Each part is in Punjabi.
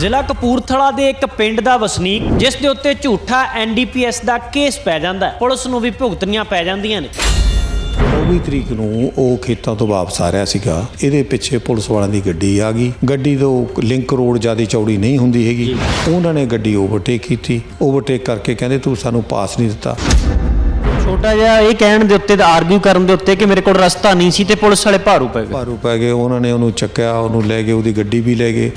ਜ਼ਿਲ੍ਹਾ ਕਪੂਰਥਲਾ ਦੇ ਇੱਕ ਪਿੰਡ ਦਾ ਵਸਨੀਕ ਜਿਸ ਦੇ ਉੱਤੇ ਝੂਠਾ ਐਨਡੀਪੀਐਸ ਦਾ ਕੇਸ ਪੈ ਜਾਂਦਾ ਪੁਲਿਸ ਨੂੰ ਵੀ ਭੁਗਤਣੀਆਂ ਪੈ ਜਾਂਦੀਆਂ ਨੇ। 24 ਤਰੀਕ ਨੂੰ ਉਹ ਖੇਤਾਂ ਤੋਂ ਵਾਪਸ ਆ ਰਿਹਾ ਸੀਗਾ। ਇਹਦੇ ਪਿੱਛੇ ਪੁਲਿਸ ਵਾਲਿਆਂ ਦੀ ਗੱਡੀ ਆ ਗਈ। ਗੱਡੀ ਤੋਂ ਲਿੰਕ ਰੋਡ ਜ਼ਿਆਦਾ ਚੌੜੀ ਨਹੀਂ ਹੁੰਦੀ ਹੈਗੀ। ਉਹਨਾਂ ਨੇ ਗੱਡੀ ਓਵਰਟੇਕ ਕੀਤੀ। ਓਵਰਟੇਕ ਕਰਕੇ ਕਹਿੰਦੇ ਤੂੰ ਸਾਨੂੰ ਪਾਸ ਨਹੀਂ ਦਿੱਤਾ। ਛੋਟਾ ਜਿਹਾ ਇਹ ਕਹਿਣ ਦੇ ਉੱਤੇ ਆਰਗੂ ਕਰਨ ਦੇ ਉੱਤੇ ਕਿ ਮੇਰੇ ਕੋਲ ਰਸਤਾ ਨਹੀਂ ਸੀ ਤੇ ਪੁਲਿਸ ਵਾਲੇ ਭਾਰੂ ਪੈ ਗਏ। ਭਾਰੂ ਪੈ ਗਏ। ਉਹਨਾਂ ਨੇ ਉਹਨੂੰ ਚੱਕਿਆ ਉਹਨੂੰ ਲੈ ਗਏ ਉਹਦੀ ਗੱਡੀ ਵੀ ਲੈ ਗਏ।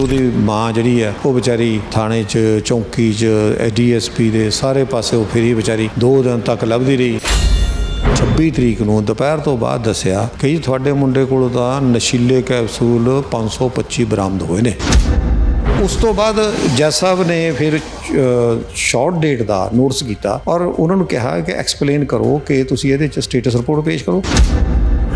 ਉਹਦੀ ਮਾਂ ਜਿਹੜੀ ਹੈ, ਉਹ ਵਿਚਾਰੀ ਥਾਣੇ 'ਚ, ਚੌਂਕੀ 'ਚ ਡੀਐਸਪੀ ਦੇ ਸਾਰੇ ਪਾਸੇ ਉਹ ਫਿਰੀ ਵਿਚਾਰੀ ਦੋ ਦਿਨ ਤੱਕ ਲੱਭਦੀ ਰਹੀ। 26 ਤਰੀਕ ਨੂੰ ਦੁਪਹਿਰ ਤੋਂ ਬਾਅਦ ਦੱਸਿਆ ਕਿ ਜੀ ਤੁਹਾਡੇ ਮੁੰਡੇ ਕੋਲੋਂ ਤਾਂ ਨਸ਼ੀਲੇ ਕੈਪਸੂਲ 525 ਬਰਾਮਦ ਹੋਏ ਨੇ। ਉਸ ਤੋਂ ਬਾਅਦ ਜੱਜ ਸਾਹਿਬ ਨੇ ਫਿਰ ਸ਼ਾਰਟ ਡੇਟ ਦਾ ਨੋਟਿਸ ਕੀਤਾ ਔਰ ਉਹਨਾਂ ਨੂੰ ਕਿਹਾ ਕਿ ਐਕਸਪਲੇਨ ਕਰੋ ਕਿ ਤੁਸੀਂ ਇਹਦੇ ਚ ਸਟੇਟਸ ਰਿਪੋਰਟ ਪੇਸ਼ ਕਰੋ।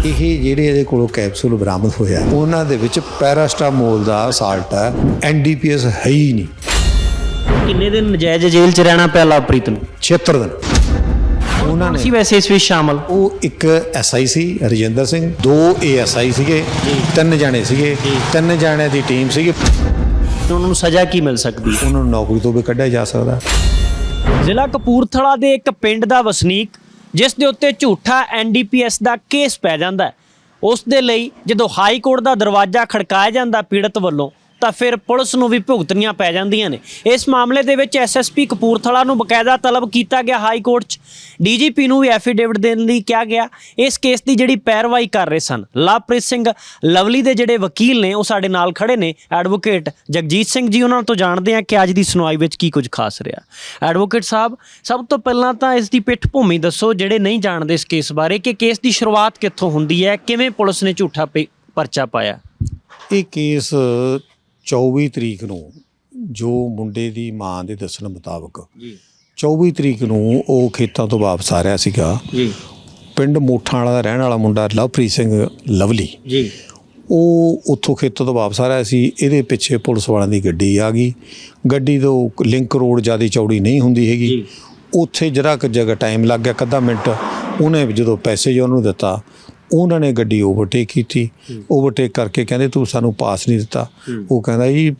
ਇਹ ਜਿਹੜੇ ਇਹਦੇ ਕੋਲੋਂ ਕੈਪਸੂਲ ਬਰਾਮਦ ਹੋਇਆ ਉਹਨਾਂ ਦੇ ਵਿੱਚ ਪੈਰਾਸਟਾਮੋਲ ਦਾ ਸਾਲਟ ਹੈ ਐਨਡੀਪੀਐਸ ਹੈ ਹੀ ਨਹੀਂ। ਕਿੰਨੇ ਦਿਨ ਨਜਾਇਜ਼ ਜੇਲ੍ਹ 'ਚ ਰਹਿਣਾ ਪਿਆ ਲਵਪ੍ਰੀਤ ਨੂੰ? 76 ਦਿਨ। ਉਹਨਾਂ ਨੇ ਸੀ ਵੈਸੇ ਇਸ ਵਿੱਚ ਸ਼ਾਮਲ? ਉਹ ਇੱਕ ਐਸਆਈ ਸੀ ਰਜਿੰਦਰ ਸਿੰਘ ਦੋ ਏਐਸਆਈ ਸੀਗੇ ਤਿੰਨ ਜਾਣੇ ਸੀਗੇ ਤਿੰਨ ਜਾਣਿਆਂ ਦੀ ਟੀਮ ਸੀਗੀ। ਤੇ ਉਹਨਾਂ ਨੂੰ ਸਜ਼ਾ ਕੀ ਮਿਲ ਸਕਦੀ? ਉਹਨਾਂ ਨੂੰ ਨੌਕਰੀ ਤੋਂ ਵੀ ਕੱਢਿਆ ਜਾ ਸਕਦਾ। ਜ਼ਿਲ੍ਹਾ ਕਪੂਰਥਲਾ ਦੇ ਇੱਕ ਪਿੰਡ ਦਾ ਵਸਨੀਕ ਜਿਸ ਦੇ ਉੱਤੇ ਝੂਠਾ ਐਨਡੀਪੀਐਸ ਦਾ ਕੇਸ ਪੈ ਜਾਂਦਾ ਉਸ ਦੇ ਲਈ ਜਦੋਂ ਹਾਈ ਕੋਰਟ ਦਾ ਦਰਵਾਜ਼ਾ ਖੜਕਾਇਆ ਜਾਂਦਾ ਪੀੜਤ ਵੱਲੋਂ ਤਾਂ ਫਿਰ ਪੁਲਿਸ ਨੂੰ ਵੀ ਭੁਗਤਣੀਆਂ ਪੈ ਜਾਂਦੀਆਂ ਨੇ। ਇਸ ਮਾਮਲੇ ਦੇ ਵਿੱਚ ਐਸਐਸਪੀ ਕਪੂਰਥਲਾ ਨੂੰ ਬਕਾਇਦਾ ਤਲਬ ਕੀਤਾ ਗਿਆ ਹਾਈ ਕੋਰਟ 'ਚ। ਡੀਜੀਪੀ ਨੂੰ ਵੀ ਐਫੀਡੇਵਿਟ ਦੇਣ ਲਈ ਕਿਹਾ ਗਿਆ। ਇਸ ਕੇਸ ਦੀ ਜਿਹੜੀ ਪੈਰਵਾਈ ਕਰ ਰਹੇ ਸਨ ਲਵਪ੍ਰੀਤ ਸਿੰਘ ਲਵਲੀ ਦੇ ਜਿਹੜੇ ਵਕੀਲ ਨੇ, ਉਹ ਸਾਡੇ ਨਾਲ ਖੜੇ ਨੇ। ਐਡਵੋਕੇਟ ਜਗਜੀਤ ਸਿੰਘ ਜੀ, ਉਹਨਾਂ ਤੋਂ ਜਾਣਦੇ ਆ ਕਿ ਅੱਜ ਦੀ ਸੁਣਵਾਈ ਵਿੱਚ ਕੀ ਕੁਝ ਖਾਸ ਰਿਹਾ। ਐਡਵੋਕੇਟ ਸਾਹਿਬ, ਸਭ ਤੋਂ ਪਹਿਲਾਂ ਤਾਂ ਇਸ ਦੀ ਪਿੱਠ ਭੂਮੀ ਦੱਸੋ, ਜਿਹੜੇ ਨਹੀਂ ਜਾਣਦੇ ਇਸ ਕੇਸ ਬਾਰੇ, ਕਿ ਕੇਸ ਦੀ ਸ਼ੁਰੂਆਤ ਕਿੱਥੋਂ ਹੁੰਦੀ ਹੈ, ਕਿਵੇਂ ਪੁਲਿਸ ਨੇ ਝੂਠਾ ਪੇ- ਪਰਚਾ ਪਾਇਆ? ਇਹ ਕੇਸ 24 ਤਰੀਕ ਨੂੰ ਜੋ ਮੁੰਡੇ ਦੀ ਮਾਂ ਦੇ ਦੱਸਣ ਮੁਤਾਬਕ ਜੀ। 24 ਤਰੀਕ ਨੂੰ ਉਹ ਖੇਤਾਂ ਤੋਂ ਵਾਪਸ ਆ ਰਿਹਾ ਸੀਗਾ। ਜੀ। ਪਿੰਡ ਮੋਠਾਂ ਵਾਲਾ ਦਾ ਰਹਿਣ ਵਾਲਾ ਮੁੰਡਾ ਲਵਪ੍ਰੀਤ ਸਿੰਘ ਲਵਲੀ। ਜੀ। ਉਹ ਉੱਥੋਂ ਖੇਤੋਂ ਤੋਂ ਵਾਪਸ ਆ ਰਿਹਾ ਸੀ। ਇਹਦੇ ਪਿੱਛੇ ਪੁਲਿਸ ਵਾਲਿਆਂ ਦੀ ਗੱਡੀ ਆ ਗਈ। ਗੱਡੀ ਤੋਂ ਲਿੰਕ ਰੋਡ ਜ਼ਿਆਦਾ ਚੌੜੀ ਨਹੀਂ ਹੁੰਦੀ ਹੈਗੀ। ਉੱਥੇ ਜਰਾ ਕੁ ਜਗ੍ਹਾ ਟਾਈਮ ਲੱਗ ਗਿਆ ਅੱਧਾ ਮਿੰਟ। ਉਹਨੇ ਜਦੋਂ ਪੈਸੇ ਜੋ ਉਹਨੂੰ ਦਿੱਤਾ ਉਹਨਾਂ ਨੇ ਗੱਡੀ ਓਵਰਟੇਕ ਕੀਤੀ। ਓਵਰਟੇਕ ਕਰਕੇ ਕਹਿੰਦੇ ਤੂੰ ਸਾਨੂੰ ਪਾਸ ਨਹੀਂ ਦਿੱਤਾ। ਉਹ ਕਹਿੰਦਾ ਜੀ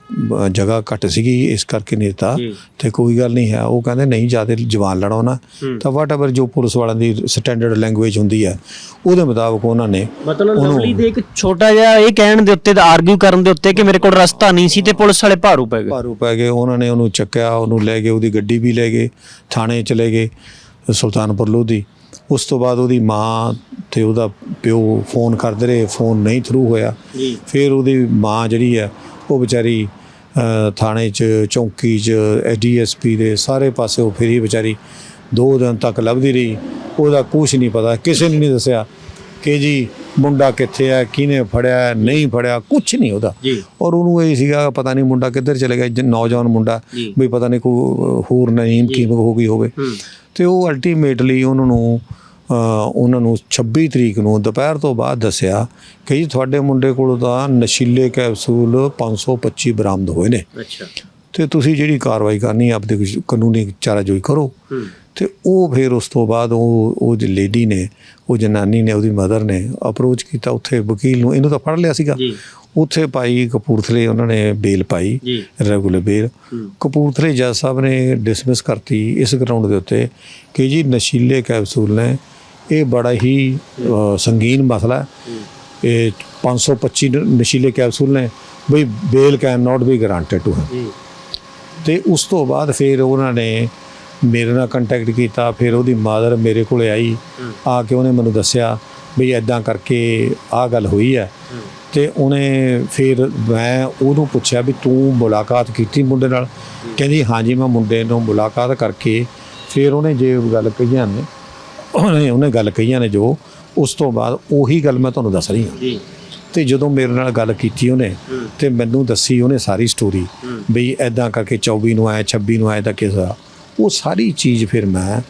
ਜਗ੍ਹਾ ਘੱਟ ਸੀਗੀ ਇਸ ਕਰਕੇ ਨਹੀਂ ਦਿੱਤਾ। ਤੇ ਕੋਈ ਗੱਲ ਨਹੀਂ ਹੈ। ਉਹ ਕਹਿੰਦੇ ਨਹੀਂ ਜ਼ਿਆਦਾ ਜਵਾਨ ਲੜਾਉਣਾ ਤਾਂ ਵਾਟਐਵਰ ਜੋ ਪੁਲਿਸ ਵਾਲਿਆਂ ਦੀ ਸਟੈਂਡਰਡ ਲੈਂਗੁਏਜ ਹੁੰਦੀ ਹੈ ਉਹਦੇ ਮੁਤਾਬਕ ਉਹਨਾਂ ਨੇ ਮਤਲਬ ਲਵਲੀ ਦੇ ਇੱਕ ਛੋਟਾ ਜਿਹਾ ਇਹ ਕਹਿਣ ਦੇ ਉੱਤੇ ਆਰਗੂ ਕਰਨ ਦੇ ਉੱਤੇ ਕਿ ਮੇਰੇ ਕੋਲ ਰਸਤਾ ਨਹੀਂ ਸੀ ਤੇ ਪੁਲਿਸ ਵਾਲੇ ਭਾਰੂ ਪੈ ਗਏ। ਭਾਰੂ ਪੈ ਗਏ। ਉਹਨਾਂ ਨੇ ਉਹਨੂੰ ਚੱਕਿਆ ਉਹਨੂੰ ਲੈ ਗਏ ਉਹਦੀ ਗੱਡੀ ਵੀ ਲੈ ਗਏ ਥਾਣੇ ਚਲੇ ਗਏ ਸੁਲਤਾਨਪੁਰ ਲੋਧੀ। ਉਸ ਤੋਂ ਬਾਅਦ ਉਹਦੀ ਮਾਂ ਤੇ ਉਹਦਾ ਪਿਓ ਫੋਨ ਕਰਦੇ ਰਹੇ ਫੋਨ ਨਹੀਂ ਥਰੂ ਹੋਇਆ। ਫਿਰ ਉਹਦੀ ਮਾਂ ਜਿਹੜੀ ਹੈ ਉਹ ਵਿਚਾਰੀ ਥਾਣੇ 'ਚ ਚੌਂਕੀ 'ਚ ਡੀਐਸਪੀ ਦੇ ਸਾਰੇ ਪਾਸੇ ਉਹ ਫਿਰੀ ਵਿਚਾਰੀ ਦੋ ਦਿਨ ਤੱਕ ਲੱਭਦੀ ਰਹੀ। ਉਹਦਾ ਕੁਝ ਨਹੀਂ ਪਤਾ ਕਿਸੇ ਨੇ ਨਹੀਂ ਦੱਸਿਆ ਕਿ ਜੀ ਮੁੰਡਾ ਕਿੱਥੇ ਹੈ ਕਿਹਨੇ ਫੜਿਆ ਨਹੀਂ ਫੜਿਆ ਕੁਝ ਨਹੀਂ ਉਹਦਾ। ਔਰ ਉਹਨੂੰ ਇਹ ਸੀਗਾ ਪਤਾ ਨਹੀਂ ਮੁੰਡਾ ਕਿੱਧਰ ਚਲੇ ਗਿਆ ਨੌਜਵਾਨ ਮੁੰਡਾ। ਵੀ ਪਤਾ ਨਹੀਂ ਕੋਈ ਹੋਰ ਨਹੀਂ ਕੀ ਹੋ ਗਈ ਹੋਵੇ। ਤੇ ਉਹ ਅਲਟੀਮੇਟਲੀ ਉਹਨਾਂ ਨੂੰ ਉਹਨਾਂ ਨੂੰ 26 ਤਰੀਕ ਨੂੰ ਦੁਪਹਿਰ ਤੋਂ ਬਾਅਦ ਦੱਸਿਆ ਕਿ ਜੀ ਤੁਹਾਡੇ ਮੁੰਡੇ ਕੋਲੋਂ ਤਾਂ ਨਸ਼ੀਲੇ ਕੈਪਸੂਲ 525 ਬਰਾਮਦ ਹੋਏ ਨੇ। ਅੱਛਾ। ਤੇ ਤੁਸੀਂ ਜਿਹੜੀ ਕਾਰਵਾਈ ਕਰਨੀ ਆਪਦੇ ਕਾਨੂੰਨੀ ਚਾਰਾਜੋਈ ਕਰੋ। ਹੂੰ। ਤੇ ਉਹ ਫਿਰ ਉਸ ਤੋਂ ਬਾਅਦ ਉਹ ਉਹ ਜਿਹੜੀ ਲੇਡੀ ਨੇ ਉਹ ਜਨਾਨੀ ਨੇ ਉਹਦੀ ਮਦਰ ਨੇ ਅਪਰੋਚ ਕੀਤਾ ਉੱਥੇ ਵਕੀਲ ਨੂੰ। ਇਹਨੂੰ ਤਾਂ ਫੜ ਲਿਆ ਸੀਗਾ। ਉੱਥੇ ਪਾਈ ਕਪੂਰਥਲੇ ਉਹਨਾਂ ਨੇ ਬੇਲ ਪਾਈ ਰੈਗੂਲਰ ਬੇਲ। ਕਪੂਰਥਲੇ ਜੱਜ ਸਾਹਿਬ ਨੇ ਡਿਸਮਿਸ ਕਰਤੀ ਇਸ ਗਰਾਊਂਡ ਦੇ ਉੱਤੇ ਕਿ ਜੀ ਨਸ਼ੀਲੇ ਕੈਪਸੂਲ ਨੇ ਇਹ ਬੜਾ ਹੀ ਸੰਗੀਨ ਮਸਲਾ ਹੈ। ਇਹ 525 ਨ- ਨਸ਼ੀਲੇ ਕੈਪਸੂਲ ਨੇ ਬਈ bail can not be granted to ਜੀ। ਤੇ ਉਸ ਤੋਂ ਬਾਅਦ ਫਿਰ ਉਹਨਾਂ ਨੇ ਮੇਰੇ ਨਾਲ ਕੰਟੈਕਟ ਕੀਤਾ ਫਿਰ ਉਹਦੀ ਮਾਦਰ ਮੇਰੇ ਕੋਲੇ ਆਈ ਆ ਕੇ ਉਹਨੇ ਮੈਨੂੰ ਦੱਸਿਆ ਵੀ ਐਦਾਂ ਕਰਕੇ ਆਹ ਗੱਲ ਹੋਈ ਹੈ। ਤੇ ਉਹਨੇ ਫਿਰ ਮੈਂ ਉਹਨੂੰ ਪੁੱਛਿਆ ਵੀ ਤੂੰ ਮੁਲਾਕਾਤ ਕੀਤੀ ਮੁੰਡੇ ਨਾਲ? ਕਹਿੰਦੀ ਹਾਂਜੀ ਮੈਂ ਮੁੰਡੇ ਨੂੰ ਮੁਲਾਕਾਤ ਕਰਕੇ ਫਿਰ ਉਹਨੇ ਜੇ ਗੱਲ ਕਹੀਆਂ ਨੇ ਉਹਨੇ ਉਹਨੇ ਗੱਲ ਕਹੀਆਂ ਨੇ ਜੋ ਉਸ ਤੋਂ ਬਾਅਦ ਉਹੀ ਗੱਲ ਮੈਂ ਤੁਹਾਨੂੰ ਦੱਸ ਰਹੀ ਹਾਂ। ਜੀ। ਤੇ ਜਦੋਂ ਮੇਰੇ ਨਾਲ ਗੱਲ ਕੀਤੀ ਉਹਨੇ। ਤੇ ਮੈਨੂੰ ਦੱਸੀ ਉਹਨੇ ਸਾਰੀ ਸਟੋਰੀ। ਬਈ ਐਦਾਂ ਕਰਕੇ 24 ਨੂੰ ਆਇਆ 26 ਨੂੰ ਆਇਆ ਤਾਂ ਕਿਸ ਦਾ ਉਹ ਸਾਰੀ ਚੀਜ਼ ਫਿਰ ਮੈਂ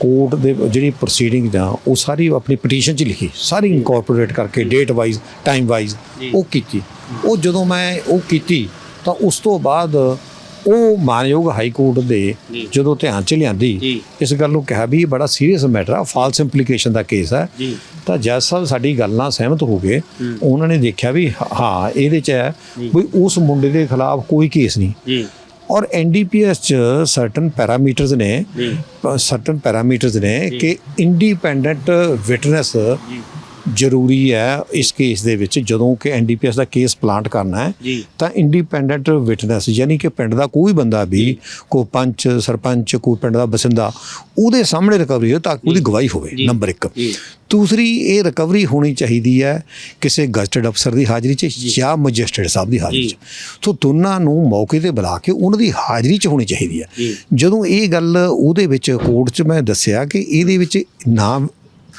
ਕੋਰਟ ਦੇ ਜਿਹੜੀ ਪ੍ਰੋਸੀਡਿੰਗ ਦਾ ਉਹ ਸਾਰੀ ਆਪਣੀ ਪਟੀਸ਼ਨ 'ਚ ਲਿਖੀ ਸਾਰੀ ਇਨਕੋਰਪੋਰੇਟ ਕਰਕੇ ਡੇਟ ਵਾਈਜ਼ ਟਾਈਮ ਵਾਈਜ਼। ਉਹ ਕੀਤੀ। ਉਹ ਜਦੋਂ ਮੈਂ ਉਹ ਕੀਤੀ ਤਾਂ ਉਸ ਤੋਂ ਬਾਅਦ ਉਹ ਮਾਨਯੋਗ ਹਾਈ ਕੋਰਟ ਦੇ। ਜਦੋਂ ਧਿਆਨ 'ਚ ਲਿਆਂਦੀ। ਇਸ ਗੱਲ ਨੂੰ ਕਿਹਾ ਵੀ ਇਹ ਬੜਾ ਸੀਰੀਅਸ ਮੈਟਰ ਆ ਫਾਲਸ ਇੰਪਲੀਕੇਸ਼ਨ ਦਾ ਕੇਸ ਹੈ ਤਾਂ ਜੱਜ ਸਾਹਿਬ ਸਾਡੀ ਗੱਲ ਨਾਲ ਸਹਿਮਤ ਹੋ ਗਏ। ਉਹਨਾਂ ਨੇ ਦੇਖਿਆ ਵੀ ਹਾਂ ਇਹਦੇ ਚ ਹੈ ਵੀ ਉਸ ਮੁੰਡੇ ਦੇ ਖਿਲਾਫ ਕੋਈ ਕੇਸ ਨਹੀਂ। ਔਰ ਐਨਡੀਪੀਐਸ ਚ ਸਰਟਨ ਪੈਰਾਮੀਟਰਸ ਨੇ ਸਰਟਨ ਪੈਰਾਮੀਟਰਸ ਨੇ ਕਿ ਇੰਡੀਪੈਂਡੈਂਟ ਵਿਟਨੈਸ ਜ਼ਰੂਰੀ ਹੈ ਇਸ ਕੇਸ ਦੇ ਵਿੱਚ ਜਦੋਂ ਕਿ ਐਨਡੀਪੀਐਸ ਦਾ ਕੇਸ ਪਲਾਂਟ ਕਰਨਾ ਹੈ ਤਾਂ ਇੰਡੀਪੈਂਡੈਂਟ ਵਿਟਨੈਸ ਯਾਨੀ ਕਿ ਪਿੰਡ ਦਾ ਕੋਈ ਬੰਦਾ ਵੀ ਕੋਈ ਪੰਚ ਸਰਪੰਚ ਕੋਈ ਪਿੰਡ ਦਾ ਬਸਿੰਦਾ ਉਹਦੇ ਸਾਹਮਣੇ ਰਿਕਵਰੀ ਹੋ ਤਾਂ ਕਿ ਉਹਦੀ ਗਵਾਹੀ ਹੋਵੇ। ਨੰਬਰ 1 ਜੀ। ਦੂਸਰੀ ਇਹ ਰਿਕਵਰੀ ਹੋਣੀ ਚਾਹੀਦੀ ਹੈ ਕਿਸੇ ਗਜ਼ਟਡ ਅਫਸਰ ਦੀ ਹਾਜ਼ਰੀ 'ਚ ਜਾਂ। ਮੈਜਿਸਟਰੇਟ ਸਾਹਿਬ ਦੀ ਹਾਜ਼ਰੀ 'ਚ। ਸੋ ਦੋਨਾਂ ਨੂੰ ਮੌਕੇ ਤੇ ਬੁਲਾ ਕੇ ਉਹਨਾਂ ਦੀ ਹਾਜ਼ਰੀ 'ਚ ਹੋਣੀ ਚਾਹੀਦੀ ਹੈ। ਜਦੋਂ ਇਹ ਗੱਲ ਉਹਦੇ ਵਿੱਚ ਕੋਰਟ 'ਚ ਮੈਂ ਦੱਸਿਆ ਕਿ ਇਹਦੇ ਵਿੱਚ ਨਾ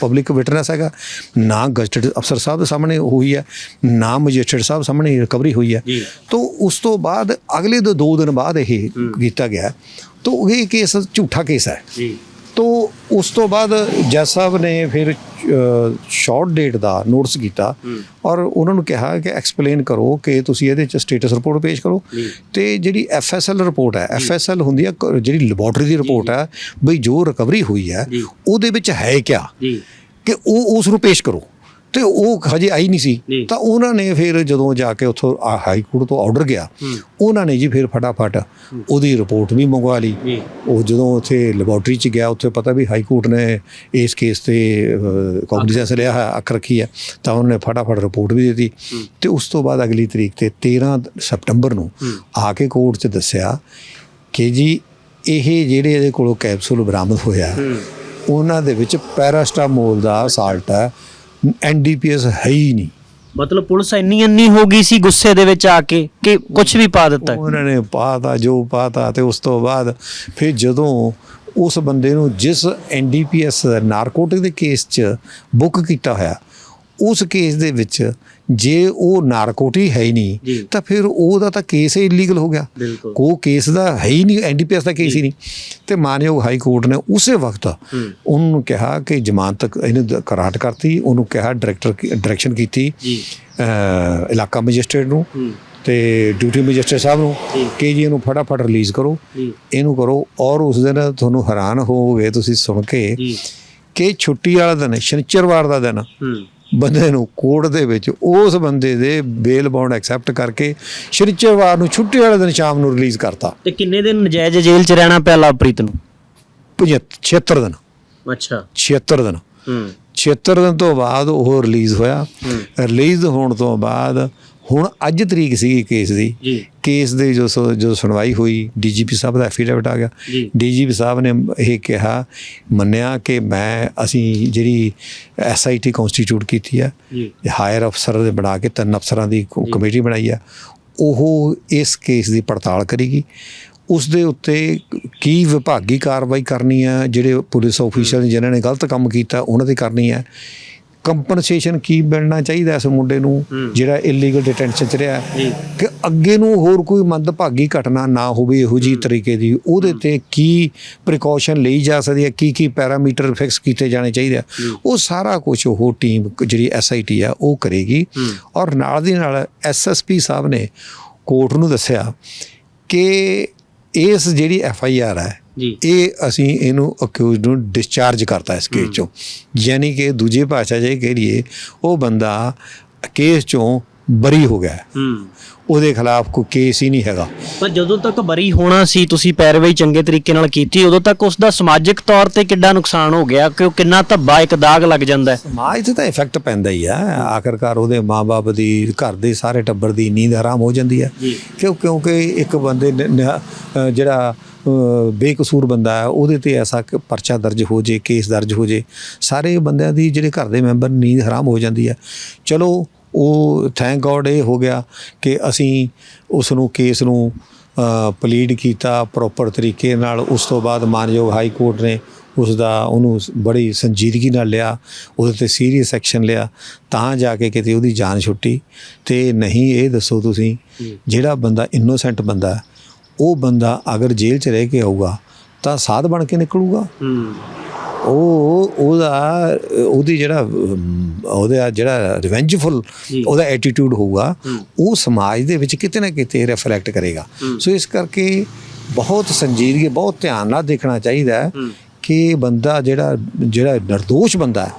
ਪਬਲਿਕ ਵਿਟਨੈਸ ਹੈਗਾ ਨਾ ਗਜ਼ਟਡ ਅਫਸਰ ਸਾਹਿਬ ਦੇ ਸਾਹਮਣੇ ਹੋਈ ਹੈ ਨਾ ਮੈਜਿਸਟਰੇਟ ਸਾਹਿਬ ਸਾਹਮਣੇ ਰਿਕਵਰੀ ਹੋਈ ਹੈ। ਤੋਂ ਉਸ ਤੋਂ ਬਾਅਦ ਅਗਲੇ ਦੋ ਦੋ ਦਿਨ ਬਾਅਦ ਇਹ ਕੀਤਾ ਗਿਆ। ਤੋਂ ਇਹ ਕੇਸ ਝੂਠਾ ਕੇਸ ਹੈ। ਜੀ। ਉਸ ਤੋਂ ਬਾਅਦ ਜੱਜ ਸਾਹਿਬ ਨੇ ਫਿਰ ਸ਼ਾਰਟ ਡੇਟ ਦਾ ਨੋਟਿਸ ਕੀਤਾ ਔਰ ਉਹਨਾਂ ਨੂੰ ਕਿਹਾ ਕਿ ਐਕਸਪਲੇਨ ਕਰੋ ਕਿ ਤੁਸੀਂ ਇਹਦੇ ਚ ਸਟੇਟਸ ਰਿਪੋਰਟ ਪੇਸ਼ ਕਰੋ। ਤੇ ਜਿਹੜੀ ਐਫਐਸਐਲ ਰਿਪੋਰਟ ਹੈ ਐਫਐਸਐਲ ਹੁੰਦੀ ਹੈ ਜਿਹੜੀ ਲੈਬੋਰਟਰੀ ਦੀ ਰਿਪੋਰਟ ਹੈ ਬਈ ਜੋ ਰਿਕਵਰੀ ਹੋਈ ਹੈ। ਉਹਦੇ ਵਿੱਚ ਹੈ ਕਿਆ? ਕਿ ਉਹ ਉਸ ਨੂੰ ਪੇਸ਼ ਕਰੋ। ਤੇ ਉਹ ਹਜੇ ਆਈ ਨਹੀਂ। ਸੀ। ਤਾਂ ਉਹਨਾਂ ਨੇ ਫਿਰ ਜਦੋਂ ਜਾ ਕੇ ਉੱਥੋਂ ਹਾਈ ਕੋਰਟ ਤੋਂ ਆਰਡਰ ਗਿਆ ਉਹਨਾਂ ਨੇ ਜੀ ਫਿਰ ਫਟਾਫਟ ਉਹਦੀ ਰਿਪੋਰਟ ਵੀ ਮੰਗਵਾ ਲਈ। ਉਹ ਜਦੋਂ ਉੱਥੇ ਲੈਬੋਰਟਰੀ 'ਚ ਗਿਆ ਉੱਥੇ ਪਤਾ ਵੀ ਹਾਈ ਕੋਰਟ ਨੇ ਇਸ ਕੇਸ ਤੇ ਕੌਗਨੀਜ਼ੈਂਸ ਲਿਆ ਹੈ ਅੱਖ ਰੱਖੀ ਹੈ। ਤਾਂ ਉਹਨੇ ਫਟਾਫਟ ਰਿਪੋਰਟ ਵੀ ਦਿੱਤੀ। ਤੇ ਉਸ ਤੋਂ ਬਾਅਦ ਅਗਲੀ ਤਰੀਕ ਤੇ 13 ਸਤੰਬਰ ਨੂੰ ਆ ਕੇ ਕੋਰਟ 'ਚ ਦੱਸਿਆ ਕਿ ਜੀ ਇਹ ਜਿਹੜੇ ਇਹਦੇ ਕੋਲੋਂ ਕੈਪਸੂਲ ਬਰਾਮਦ ਹੋਇਆ ਉਹਨਾਂ ਦੇ ਵਿੱਚ ਪੈਰਾਸਟਾਮੋਲ ਦਾ ਸਾਲਟ ਹੈ। ਐਨਡੀਪੀਐਸ ਹੈ ਹੀ ਨਹੀਂ। ਮਤਲਬ ਪੁਲਿਸ ਇੰਨੀ ਇੰਨੀ ਹੋ ਗਈ ਸੀ ਗੁੱਸੇ ਦੇ ਵਿੱਚ ਆ ਕੇ ਕਿ ਕੁਝ ਵੀ ਪਾ ਦਿੱਤਾ। ਉਹਨਾਂ ਨੇ ਪਾਤਾ ਜੋ ਪਾਤਾ ਤੇ ਉਸ ਤੋਂ ਬਾਅਦ ਫਿਰ ਜਦੋਂ ਉਸ ਬੰਦੇ ਨੂੰ ਜਿਸ ਐਨਡੀਪੀਐਸ ਨਾਰਕੋਟਿਕ ਦੇ ਕੇਸ 'ਚ ਬੁੱਕ ਕੀਤਾ ਹੋਇਆ ਉਸ ਕੇਸ ਦੇ ਵਿੱਚ ਜੇ ਉਹ ਨਾਰਕੋਟਿਕ ਹੈ ਹੀ। ਨਹੀਂ ਤਾਂ ਫਿਰ ਉਹਦਾ ਤਾਂ ਕੇਸ ਹੀ ਇਲੀਗਲ ਹੋ ਗਿਆ। ਕੋ ਕੇਸ ਦਾ ਹੈ ਹੀ ਨਹੀਂ ਐਨਡੀਪੀਐਸ ਦਾ ਕੇਸ ਹੀ ਨਹੀਂ। ਤੇ ਮਾਨਯੋਗ ਹਾਈ ਕੋਰਟ ਨੇ ਉਸੇ ਵਕਤ ਉਹਨੂੰ ਕਿਹਾ ਕਿ ਜ਼ਮਾਨਤ ਇਹਨੇ ਕਰਾਟ ਕਰਤੀ ਉਹਨੂੰ ਕਿਹਾ ਡਾਇਰੈਕਟਰ ਡਾਇਰੈਕਸ਼ਨ ਕੀਤੀ ਇਲਾਕਾ ਮੈਜਿਸਟ੍ਰੇਟ ਨੂੰ ਤੇ ਡਿਊਟੀ ਮੈਜਿਸਟਰੇਟ ਸਾਹਿਬ ਨੂੰ। ਕਿ ਜੀ ਇਹਨੂੰ ਫਟਾਫਟ ਰਿਲੀਜ਼ ਕਰੋ ਇਹਨੂੰ ਕਰੋ ਔਰ ਉਸ ਦਿਨ ਤੁਹਾਨੂੰ ਹੈਰਾਨ ਹੋਵੋਗੇ ਤੁਸੀਂ ਸੁਣ ਕੇ ਕਿ ਛੁੱਟੀ ਵਾਲਾ ਦਿਨ ਸ਼ਨੀਚਰਵਾਰ ਦਾ ਦਿਨ ਹੂੰ। ਬੰਦੇ ਨੂੰ ਕੋਰਟ ਦੇ ਵਿੱਚ ਉਸ ਬੰਦੇ ਦੇ ਬੇਲ ਬੌਂਡ ਐਕਸੈਪਟ ਕਰਕੇ ਸ਼ਨੀਚਰਵਾਰ ਨੂੰ ਛੁੱਟੀ ਵਾਲੇ ਦਿਨ ਸ਼ਾਮ ਨੂੰ ਰਿਲੀਜ਼ ਕਰਤਾ। ਤੇ ਕਿੰਨੇ ਦਿਨ ਨਜਾਇਜ਼ ਜੇਲ੍ਹ 'ਚ ਰਹਿਣਾ ਪਿਆ ਲਵਪ੍ਰੀਤ ਨੂੰ? 76 ਦਿਨ। ਅੱਛਾ। 76 ਦਿਨ। ਹੂੰ। 76 ਦਿਨ ਤੋਂ ਬਾਅਦ ਉਹ ਰਿਲੀਜ਼ ਹੋਇਆ। ਰਿਲੀਜ਼ ਹੋਣ ਤੋਂ ਬਾਅਦ ਹੁਣ ਅੱਜ ਤਰੀਕ ਸੀਗੀ ਕੇਸ ਦੀ। ਕੇਸ ਦੇ ਜੋ ਸ- ਜੋ ਸੁਣਵਾਈ ਹੋਈ ਡੀਜੀਪੀ ਸਾਹਿਬ ਦਾ ਐਫੀਡੇਵਿਟ ਆ ਗਿਆ। ਡੀਜੀਪੀ ਸਾਹਿਬ ਨੇ ਇਹ ਕਿਹਾ ਮੰਨਿਆ ਕਿ ਮੈਂ ਅਸੀਂ ਜਿਹੜੀ ਐਸਆਈਟੀ ਕਨਸਟੀਟਿਊਟ ਕੀਤੀ ਜੀ। ਹਾਇਰ ਅਫਸਰ ਦੇ ਬਣਾ ਕੇ ਤਿੰਨ ਅਫਸਰਾਂ ਦੀ ਕਮੇਟੀ ਬਣਾਈ ਹੈ ਉਹ ਇਸ ਕੇਸ ਦੀ ਪੜਤਾਲ ਕਰੇਗੀ। ਉਸ ਦੇ ਉੱਤੇ ਕੀ ਵਿਭਾਗੀ ਕਾਰਵਾਈ ਕਰਨੀ ਹੈ ਜਿਹੜੇ ਪੁਲਿਸ ਆਫੀਸਰ ਜਿਨ੍ਹਾਂ ਨੇ ਗਲਤ ਕੰਮ ਕੀਤਾ ਉਹਨਾਂ ਤੇ ਕਰਨੀ ਹੈ ਕੰਪਨਸੇਸ਼ਨ ਕੀ ਮਿਲਣਾ ਚਾਹੀਦਾ ਇਸ ਮੁੰਡੇ ਨੂੰ ਜਿਹੜਾ ਇਲੀਗਲ ਡਿਟੈਂਸ਼ਨ ਚ ਰਿਹਾ ਕਿ ਅੱਗੇ ਨੂੰ ਹੋਰ ਕੋਈ ਮੰਦਭਾਗੀ ਘਟਨਾ ਨਾ ਹੋਵੇ ਇਹੋ ਜੀ ਤਰੀਕੇ ਦੀ ਉਹਦੇ ਤੇ ਕੀ ਪ੍ਰੀਕਾਸ਼ਨ ਲਈ ਜਾ ਸਕਦੀ ਹੈ? ਕੀ ਕੀ ਪੈਰਾਮੀਟਰ ਫਿਕਸ ਕੀਤੇ ਜਾਣੇ ਚਾਹੀਦੇ ਆ? ਉਹ ਸਾਰਾ ਕੁਝ ਉਹ ਟੀਮ ਜਿਹੜੀ ਐਸਆਈਟੀ ਆ ਉਹ ਕਰੇਗੀ। ਔਰ ਨਾਲ ਦੀ ਨਾਲ ਐਸਐਸਪੀ ਸਾਹਿਬ ਨੇ ਕੋਰਟ ਨੂੰ ਦੱਸਿਆ ਕਿ ਇਸ ਜਿਹੜੀ ਐਫਆਈਆਰ ਹੈ ਜੀ। ਇਹ ਅਸੀਂ ਇਹਨੂੰ ਅਕਿਊਜ਼ਡ ਨੂੰ ਡਿਸਚਾਰਜ ਕਰਤਾ ਇਸ ਕੇਸ ਚੋਂ। ਯਾਨੀ ਕਿ ਦੂਜੇ ਭਾਸ਼ਾ 'ਚ ਇਹ ਕਹੀਏ ਉਹ ਬੰਦਾ ਕੇਸ ਚੋਂ ਬਰੀ ਹੋ ਗਿਆ ਹੂੰ। ਉਹਦੇ ਖਿਲਾਫ ਕੋਈ ਕੇਸ ਹੀ ਨਹੀਂ ਹੈਗਾ। ਪਰ ਜਦੋਂ ਤੱਕ ਬਰੀ ਹੋਣਾ ਸੀ ਤੁਸੀਂ ਪੈਰਵਾਈ ਚੰਗੇ ਤਰੀਕੇ ਨਾਲ ਕੀਤੀ ਉਦੋਂ ਤੱਕ ਉਸ ਦਾ ਸਮਾਜਿਕ ਤੌਰ ਤੇ ਕਿੱਡਾ ਨੁਕਸਾਨ ਹੋ ਗਿਆ ਕਿ ਉਹ ਕਿੰਨਾ ਧੱਬਾ ਇੱਕ ਦਾਗ ਲੱਗ ਜਾਂਦਾ ਹੈ। ਸਮਾਜ ਤੇ ਤਾਂ ਇਫੈਕਟ ਪੈਂਦਾ ਹੀ ਆ। ਆਖਰਕਾਰ ਉਹਦੇ ਮਾਪੇ ਦੀ ਘਰ ਦੇ ਸਾਰੇ ਟੱਬਰ ਦੀ ਨੀਂਦ ਹਰਾਮ ਹੋ ਜਾਂਦੀ ਹੈ। ਕਿਉਂ ਕਿਉਂਕਿ ਇੱਕ ਬੰਦੇ ਜਿਹੜਾ ਬੇਕਸੂਰ ਬੰਦਾ ਹੈ ਉਹਦੇ ਤੇ ਐਸਾ ਪਰਚਾ ਦਰਜ ਹੋ ਜੇ ਕੇਸ ਦਰਜ ਹੋ ਜੇ ਸਾਰੇ ਬੰਦਿਆਂ ਦੀ ਜਿਹੜੇ ਘਰ ਦੇ ਮੈਂਬਰ ਨੀਂਦ ਹਰਾਮ ਹੋ ਜਾਂਦੀ ਹੈ। ਚਲੋ ਉਹ ਥੈਂਕ ਗੋਡ ਇਹ ਹੋ ਗਿਆ ਕਿ ਅਸੀਂ ਉਸ ਨੂੰ ਕੇਸ ਨੂੰ ਪਲੀਡ ਕੀਤਾ ਪ੍ਰੋਪਰ ਤਰੀਕੇ ਨਾਲ। ਉਸ ਤੋਂ ਬਾਅਦ ਮਾਨਯੋਗ ਹਾਈ ਕੋਰਟ ਨੇ ਉਸ ਦਾ ਉਹਨੂੰ ਬੜੀ ਸੰਜੀਦਗੀ ਨਾਲ ਲਿਆ ਉਹਦੇ ਤੇ ਸੀਰੀਅਸ ਐਕਸ਼ਨ ਲਿਆ ਤਾਂ ਜਾ ਕੇ ਕਿਤੇ ਉਹਦੀ ਜਾਨ ਛੁੱਟੀ। ਤੇ ਨਹੀਂ ਇਹ ਦੱਸੋ ਤੁਸੀਂ ਜਿਹੜਾ ਬੰਦਾ ਇਨੋਸੈਂਟ ਬੰਦਾ ਹੈ, ਉਹ ਬੰਦਾ ਅਗਰ ਜੇਲ੍ਹ 'ਚ ਰਹਿ ਕੇ ਆਊਗਾ ਤਾਂ ਸਾਧ ਬਣ ਕੇ ਨਿਕਲੂਗਾ। ਹੂੰ। ਉਹ ਉਹਦਾ ਉਹਦੀ ਜਿਹੜਾ ਉਹਦਾ ਜਿਹੜਾ ਰਿਵੈਂਜਫੁਲ। ਉਹਦਾ ਐਟੀਟਿਊਡ ਹੋਊਗਾ ਉਹ ਸਮਾਜ ਦੇ ਵਿੱਚ ਕਿਤੇ ਨਾ ਕਿਤੇ ਰਿਫਲੈਕਟ ਕਰੇਗਾ। ਸੋ ਇਸ ਕਰਕੇ ਬਹੁਤ ਸੰਜੀਦਗੀ ਬਹੁਤ ਧਿਆਨ ਨਾਲ ਦੇਖਣਾ ਚਾਹੀਦਾ ਕਿ ਬੰਦਾ ਜਿਹੜਾ ਜਿਹੜਾ ਨਿਰਦੋਸ਼ ਬੰਦਾ ਹੈ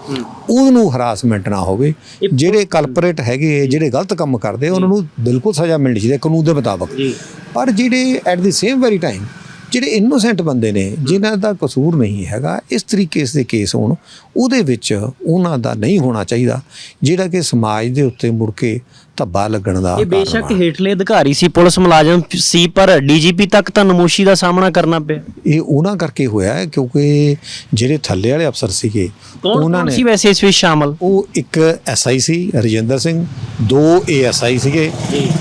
ਉਹਨੂੰ ਹਰਾਸਮੈਂਟ ਨਾ ਹੋਵੇ। ਜਿਹੜੇ ਕਲਪਰੇਟ ਹੈਗੇ ਜਿਹੜੇ ਗਲਤ ਕੰਮ ਕਰਦੇ ਉਹਨਾਂ ਨੂੰ ਬਿਲਕੁਲ ਸਜ਼ਾ ਮਿਲਣੀ ਚਾਹੀਦੀ ਹੈ ਕਾਨੂੰਨ ਦੇ ਮੁਤਾਬਕ। ਪਰ ਜਿਹੜੇ at the same very time ਜਿਹੜੇ ਇਨੋਸੈਂਟ ਬੰਦੇ ਨੇ ਜਿਨ੍ਹਾਂ ਦਾ ਕਸੂਰ ਨਹੀਂ ਹੈਗਾ ਇਸ ਤਰੀਕੇ ਦੇ ਕੇਸ ਹੋਣ ਉਹਦੇ ਵਿੱਚ ਉਹਨਾਂ ਦਾ ਨਹੀਂ ਹੋਣਾ ਚਾਹੀਦਾ। ਜਿਹੜਾ ਕਿ ਸਮਾਜ ਦੇ ਉੱਤੇ ਮੁੜ ਕੇ ਧੱਬਾ ਲੱਗਣ ਦਾ ਇਹ ਬੇਸ਼ੱਕ। ਹੇਠਲੇ ਅਧਿਕਾਰੀ ਸੀ ਪੁਲਿਸ ਮੁਲਾਜ਼ਮ ਸੀ ਪਰ ਡੀਜੀਪੀ ਤੱਕ ਤਾਂ ਨਮੋਸ਼ੀ ਦਾ ਸਾਹਮਣਾ ਕਰਨਾ ਪਿਆ। ਇਹ ਉਹਨਾਂ ਕਰਕੇ ਹੋਇਆ ਹੈ ਕਿਉਂਕਿ ਜਿਹੜੇ ਥੱਲੇ ਵਾਲੇ ਅਫਸਰ ਸੀਗੇ ਉਹਨਾਂ ਨੇ ਸੀ ਵੈਸੇ ਇਸ ਵਿੱਚ ਸ਼ਾਮਲ? ਉਹ ਇੱਕ ਐਸਆਈ ਸੀ ਰਜਿੰਦਰ ਸਿੰਘ ਦੋ ਏਐਸਆਈ ਸੀਗੇ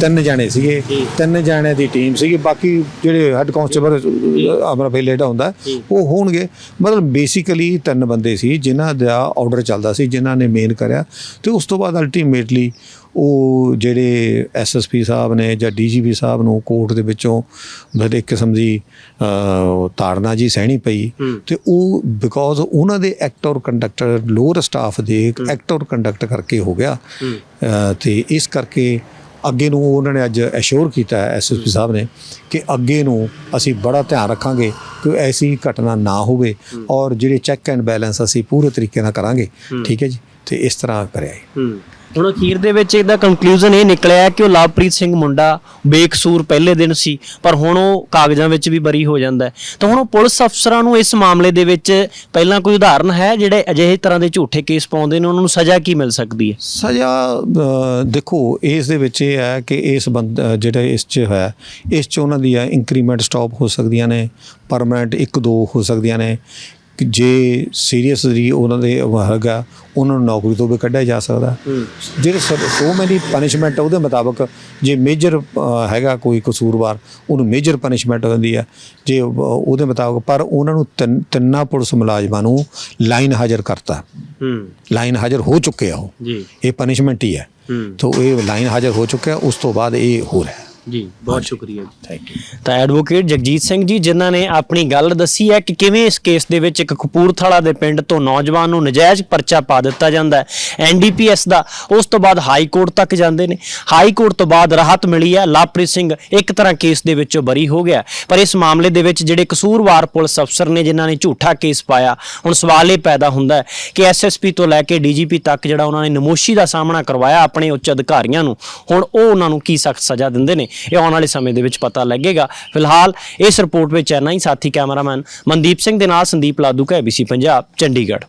ਤਿੰਨ ਜਾਣੇ ਸੀਗੇ ਤਿੰਨ ਜਾਣੇ ਦੀ ਟੀਮ ਸੀਗੀ ਬਾਕੀ ਜਿਹੜੇ ਹੈੱਡ ਕਾਂਸਟੇਬਲ ਆਪਣਾ ਪਹਿਲੇਟਾ ਹੁੰਦਾ ਉਹ ਹੋਣਗੇ। ਮਤਲਬ ਬੇਸਿਕਲੀ ਤਿੰਨ ਬੰਦੇ ਸੀ ਜਿਨ੍ਹਾਂ ਦਾ ਆਰਡਰ ਚੱਲਦਾ ਸੀ ਜਿਨ੍ਹਾਂ ਨੇ ਮੇਨ ਕਰਿਆ ਤੇ ਉਸ ਤੋਂ ਬਾਅਦ ਅਲਟੀਮੇਟਲੀ ਉਹ ਜਿਹੜੇ ਐਸਐਸਪੀ ਸਾਹਿਬ ਨੇ ਜਾਂ ਡੀਜੀਪੀ ਸਾਹਿਬ ਨੂੰ ਕੋਰਟ ਦੇ ਵਿੱਚੋਂ ਮਤਲਬ ਇੱਕ ਕਿਸਮ ਦੀ ਤਾੜਨਾ ਜੀ ਸਹਿਣੀ ਪਈ। ਤੇ ਉਹ ਬਿਕੋਜ਼ ਉਹਨਾਂ ਦੇ act or conductor lower staff ਦੇ ਐਕਟ ਔਰ ਕੰਡਕਟ ਕਰਕੇ ਹੋ ਗਿਆ। ਤੇ ਇਸ ਕਰਕੇ ਅੱਗੇ ਨੂੰ ਉਹਨਾਂ ਨੇ ਅੱਜ ਅਸ਼ੋਰ ਕੀਤਾ ਐਸਐਸਪੀ ਸਾਹਿਬ ਨੇ ਕਿ ਅੱਗੇ ਨੂੰ ਅਸੀਂ ਬੜਾ ਧਿਆਨ ਰੱਖਾਂਗੇ ਕਿ ਐਸੀ ਘਟਨਾ ਨਾ ਹੋਵੇ ਔਰ ਜਿਹੜੇ ਚੈੱਕ ਐਂਡ ਬੈਲੈਂਸ ਅਸੀਂ ਪੂਰੇ ਤਰੀਕੇ ਨਾਲ ਕਰਾਂਗੇ। ਠੀਕ ਹੈ ਜੀ? ਤੇ ਇਸ ਤਰ੍ਹਾਂ ਕਰਿਆ ਜੀ। ਹੁਣ ਅਖੀਰ ਦੇ ਵਿੱਚ ਇਹਦਾ ਕੰਕਲੂਜਨ ਇਹ ਨਿਕਲਿਆ ਕਿ ਉਹ ਲਵਪ੍ਰੀਤ ਸਿੰਘ ਮੁੰਡਾ ਬੇਕਸੂਰ ਪਹਿਲੇ ਦਿਨ ਸੀ, ਪਰ ਹੁਣ ਉਹ ਕਾਗਜ਼ਾਂ ਵਿੱਚ ਵੀ ਬਰੀ ਹੋ ਜਾਂਦਾ ਹੈ। ਤਾਂ ਹੁਣ ਉਹ ਪੁਲਿਸ ਅਫਸਰਾਂ ਨੂੰ ਇਸ ਮਾਮਲੇ ਦੇ ਵਿੱਚ ਪਹਿਲਾਂ ਕੋਈ ਉਦਾਹਰਨ ਹੈ, ਜਿਹੜੇ ਅਜਿਹੇ ਤਰ੍ਹਾਂ ਦੇ ਝੂਠੇ ਕੇਸ ਪਾਉਂਦੇ ਨੇ, ਉਹਨਾਂ ਨੂੰ ਸਜ਼ਾ ਕੀ ਮਿਲ ਸਕਦੀ ਹੈ? ਸਜ਼ਾ ਦੇਖੋ, ਇਸ ਦੇ ਵਿੱਚ ਇਹ ਹੈ ਕਿ ਇਸ ਬੰਦ ਜਿਹੜਾ ਇਸ 'ਚ ਹੈ, ਇਸ 'ਚ ਉਹਨਾਂ ਦੀਆਂ ਇੰਕਰੀਮੈਂਟ ਸਟਾਪ ਹੋ ਸਕਦੀਆਂ ਨੇ ਪਰਮਨੈਂਟ ਇੱਕ ਦੋ ਹੋ ਸਕਦੀਆਂ ਨੇ। ਜੇ ਸੀਰੀਅਸਲੀ ਉਹਨਾਂ ਦੇ ਹੈਗਾ ਉਹਨਾਂ ਨੂੰ ਨੌਕਰੀ ਤੋਂ ਵੀ ਕੱਢਿਆ ਜਾ ਸਕਦਾ। ਜਿਹੜੇ ਸੋ ਮੈਨੀ ਪਨਿਸ਼ਮੈਂਟ ਉਹਦੇ ਮੁਤਾਬਕ ਜੇ ਮੇਜਰ ਹੈਗਾ ਕੋਈ ਕਸੂਰਵਾਰ ਉਹਨੂੰ ਮੇਜਰ ਪਨਿਸ਼ਮੈਂਟ ਹੁੰਦੀ ਹੈ ਜੇ ਉਹ- ਉਹਦੇ ਮੁਤਾਬਕ ਪਰ ਉਹਨਾਂ ਨੂੰ ਤਿੰਨ- ਤਿੰਨਾਂ ਪੁਲਿਸ ਮੁਲਾਜ਼ਮਾਂ ਨੂੰ ਲਾਈਨ ਹਾਜ਼ਰ ਕਰਤਾ। ਹੂੰ। ਲਾਈਨ ਹਾਜ਼ਰ ਹੋ ਚੁੱਕੇ ਆ ਉਹ। ਜੀ। ਇਹ ਪਨਿਸ਼ਮੈਂਟ ਹੀ ਹੈ। ਹੂੰ। ਤਾਂ ਇਹ ਲਾਈਨ ਹਾਜ਼ਰ ਹੋ ਚੁੱਕਿਆ ਉਸ ਤੋਂ ਬਾਅਦ ਇਹ ਹੋ। ਰਿਹਾ ਜੀ ਬਹੁਤ ਸ਼ੁਕਰੀਆ ਜੀ। ਥੈਂਕ ਯੂ ਤਾਂ ਐਡਵੋਕੇਟ ਜਗਜੀਤ ਸਿੰਘ ਜੀ ਜਿਨ੍ਹਾਂ ਨੇ ਆਪਣੀ ਗੱਲ ਦੱਸੀ ਹੈ ਕਿ ਕਿਵੇਂ ਇਸ ਕੇਸ ਦੇ ਵਿੱਚ ਇੱਕ ਕਪੂਰਥਲਾ ਦੇ ਪਿੰਡ ਤੋਂ ਨੌਜਵਾਨ ਨੂੰ ਨਜਾਇਜ਼ ਪਰਚਾ ਪਾ ਦਿੱਤਾ ਜਾਂਦਾ ਹੈ। ਐਨਡੀਪੀਐਸ ਦਾ ਉਸ ਤੋਂ ਬਾਅਦ ਹਾਈ ਕੋਰਟ ਤੱਕ ਜਾਂਦੇ ਨੇ। ਹਾਈ ਕੋਰਟ ਤੋਂ ਬਾਅਦ ਰਾਹਤ ਮਿਲੀ ਹੈ। ਲਵਪ੍ਰੀਤ ਸਿੰਘ ਇੱਕ ਤਰ੍ਹਾਂ ਕੇਸ ਦੇ ਵਿੱਚੋਂ ਬਰੀ ਹੋ ਗਿਆ। ਪਰ ਇਸ ਮਾਮਲੇ ਦੇ ਵਿੱਚ ਜਿਹੜੇ ਕਸੂਰਵਾਰ ਪੁਲਿਸ ਅਫਸਰ ਨੇ ਜਿਨ੍ਹਾਂ ਨੇ ਝੂਠਾ ਕੇਸ ਪਾਇਆ ਹੁਣ ਸਵਾਲ ਇਹ ਪੈਦਾ ਹੁੰਦਾ ਹੈ ਕਿ ਐਸਐਸਪੀ ਤੋਂ ਲੈ ਕੇ ਡੀਜੀਪੀ ਤੱਕ ਜਿਹੜਾ ਉਹਨਾਂ ਨੇ ਨਮੋਸ਼ੀ ਦਾ ਸਾਹਮਣਾ ਕਰਵਾਇਆ ਆਪਣੇ ਉੱਚ ਅਧਿਕਾਰੀਆਂ ਨੂੰ ਹੁਣ ਉਹ ਉਹਨਾਂ ਨੂੰ ਕੀ ਸਖਤ ਸਜ਼ਾ ਦਿੰਦੇ ਨੇ? ਇਹ ਆਉਣ ਵਾਲੇ ਸਮੇਂ ਦੇ ਵਿੱਚ ਪਤਾ ਲੱਗੇਗਾ। ਫਿਲਹਾਲ ਇਸ ਰਿਪੋਰਟ ਵਿੱਚ ਇੰਨਾ ਹੀ। ਸਾਥੀ ਕੈਮਰਾਮੈਨ ਮਨਦੀਪ ਸਿੰਘ ਦੇ ਨਾਲ ਸੰਦੀਪ ਲਾਦੂ ਕਾ ABC ਪੰਜਾਬ, ਚੰਡੀਗੜ੍ਹ।